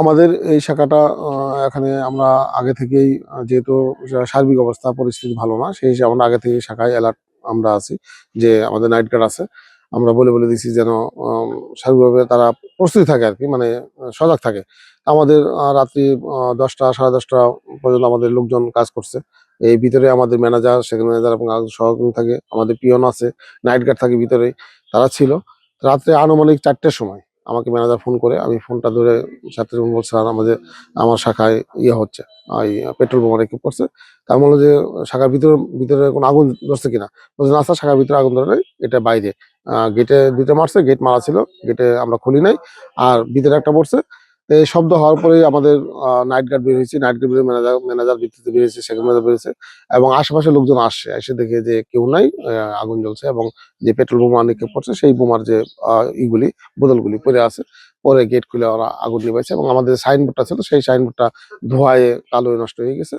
আমাদের এই শাখাটা এখানে আমরা আগে থেকেই যেহেতু সার্বিক অবস্থা, পরিস্থিতি ভালো না, সেই হিসেবে আমরা আগে থেকে শাখায় অ্যালার্ট আমরা আছি যে আমাদের নাইট গার্ড আছে। আমরা বলে বলে দিছি যেন সার্বিকভাবে তারা প্রস্তুতি থাকে আর কি মানে সজাগ থাকে। আমাদের রাত্রি দশটা, সাড়ে দশটা পর্যন্ত আমাদের লোকজন কাজ করছে। এই ভিতরে আমাদের ম্যানেজার সেখানে ম্যানেজার এবং সহকর্মী থাকে, আমাদের পিয়ন আছে নাইট গার্ড থাকে ভিতরে তারা ছিল। রাত্রে আনুমানিক চারটের সময় আমাকে ম্যানেজার ফোন করে, আমি ফোনটা ধরে ছাত্রী বলছে স্যার, আমাদের, আমার শাখায় ইয়ে হচ্ছে ওই পেট্রোল বোমা রেকিপ করছে। তার বলল যে, শাখার ভিতরে ভিতরে কোনো আগুন ধরছে কিনা? বলছে, না, স্যার, শাখার ভিতরে আগুন ধরে নাই, এটা বাইরে। গেটে দুটো মারছে, গেট মারা ছিল, গেটে আমরা খুলি নাই, আর ভিতরে একটা পড়ছে এই শব্দ হওয়ার পরেই আমাদের নাইট গার্ড বের হয়েছে। নাইট গার্ড ম্যানেজার ম্যানেজার ভিত্তিতে বেরিয়েছে সেখানে ম্যানেজার বেরিয়েছে এবং আশেপাশে লোকজন আসছে, এসে দেখে যে কেউ নাই আগুন জ্বলছে এবং যে পেট্রোল বোমা নিক্ষেপ করছে, সেই বোমার যে ইগুলি, বোতলগুলি পরে আছে। পরে গেট খুলে ওরা আগুন নিবাইছে এবং আমাদের সাইনবোর্ডটা ছিল, সেই সাইনবোর্ডটা ধোয়ায় কালো নষ্ট হয়ে গেছে।